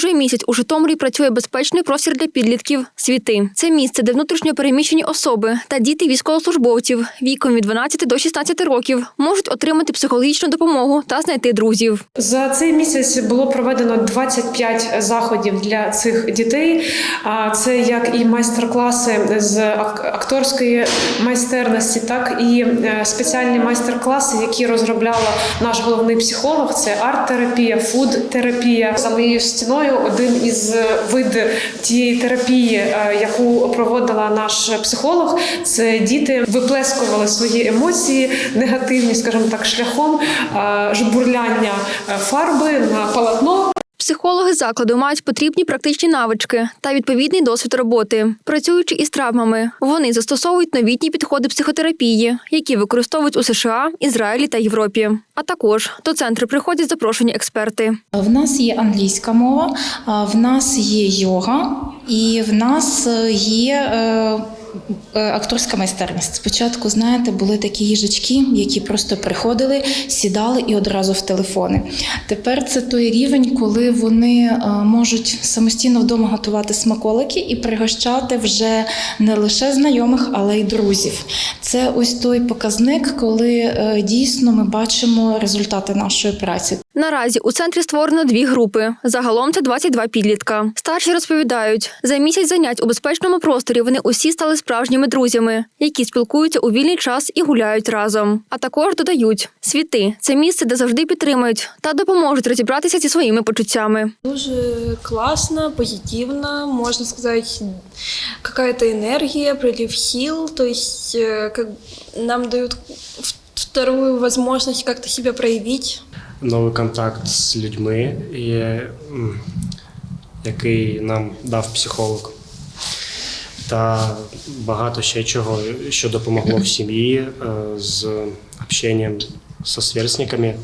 Уже місяць у Житомирі працює безпечний простір для підлітків світи. Це місце, де внутрішньо переміщені особи та діти військовослужбовців віком від 12 до 16 років можуть отримати психологічну допомогу та знайти друзів. За цей місяць було проведено 25 заходів для цих дітей. А це як і майстер-класи з ак- акторської майстерності, так і е, спеціальні майстер-класи, які розробляла наш головний психолог. Це арт-терапія, фуд-терапія. За моєю стіною один із вид тієї терапії, е, яку проводила наш психолог. Це діти виплескували свої емоції негативні, скажімо так, шляхом е, жбурляння е, фарби на полотно. Психологи закладу мають потрібні практичні навички та відповідний досвід роботи. Працюючи із травмами, вони застосовують новітні підходи психотерапії, які використовують у США, Ізраїлі та Європі. А також до центру приходять запрошені експерти. В нас є англійська мова, в нас є йога, і в нас е, є е, акторська майстерність. Спочатку, знаєте, були такі їжачки, які просто приходили, сідали і одразу в телефони. Тепер це той рівень, коли вони е, можуть самостійно вдома готувати смаколики і пригощати вже не лише знайомих, але й друзів. Це ось той показник, коли е, дійсно ми бачимо результати нашої праці. Наразі у центрі створено дві групи. Загалом це 22 підлітка. Старші розповідають, за місяць занять у безпечному просторі вони усі стали справжніми друзями, які спілкуються у вільний час і гуляють разом. А також додають світи це місце, де завжди підтримують та допоможуть розібратися зі своїми почуттями. Дуже классно, позитивно, можно сказать, какая-то энергия, прилив сил, то есть э, как нам дают в- вторую возможность как-то себя проявить. Новий контакт з людьми, який нам дав психолог. Та багато ще чого, що допомогло в сім'ї е, з общенням зі сверстниками,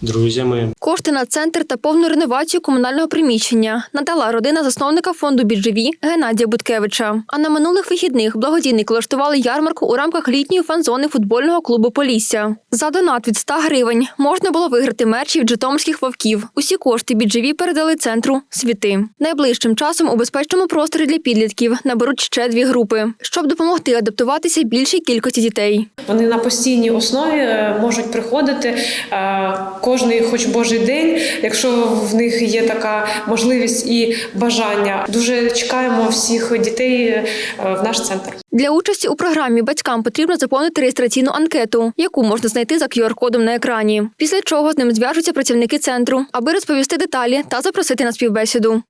друзями. Кошти на центр та повну реновацію комунального приміщення надала родина засновника фонду «Біржеві» Геннадія Буткевича. А на минулих вихідних благодійники влаштували ярмарку у рамках літньої фан-зони футбольного клубу Полісся. За донат від 100 гривень можна було виграти мерчі від житомирських вовків. Усі кошти «Біржеві» передали центру світи. Найближчим часом у безпечному просторі для підлітків наберуть ще дві групи, щоб допомогти адаптуватися більшій кількості дітей. Вони на постійній основі е, можуть приходити е, кожний, хоч божий день, якщо в них є така можливість і бажання. Дуже чекаємо всіх дітей е, в наш центр. Для участі у програмі батькам потрібно заповнити реєстраційну анкету, яку можна знайти за QR-кодом на екрані. Після чого з ним зв'яжуться працівники центру, аби розповісти деталі та запросити на співбесіду.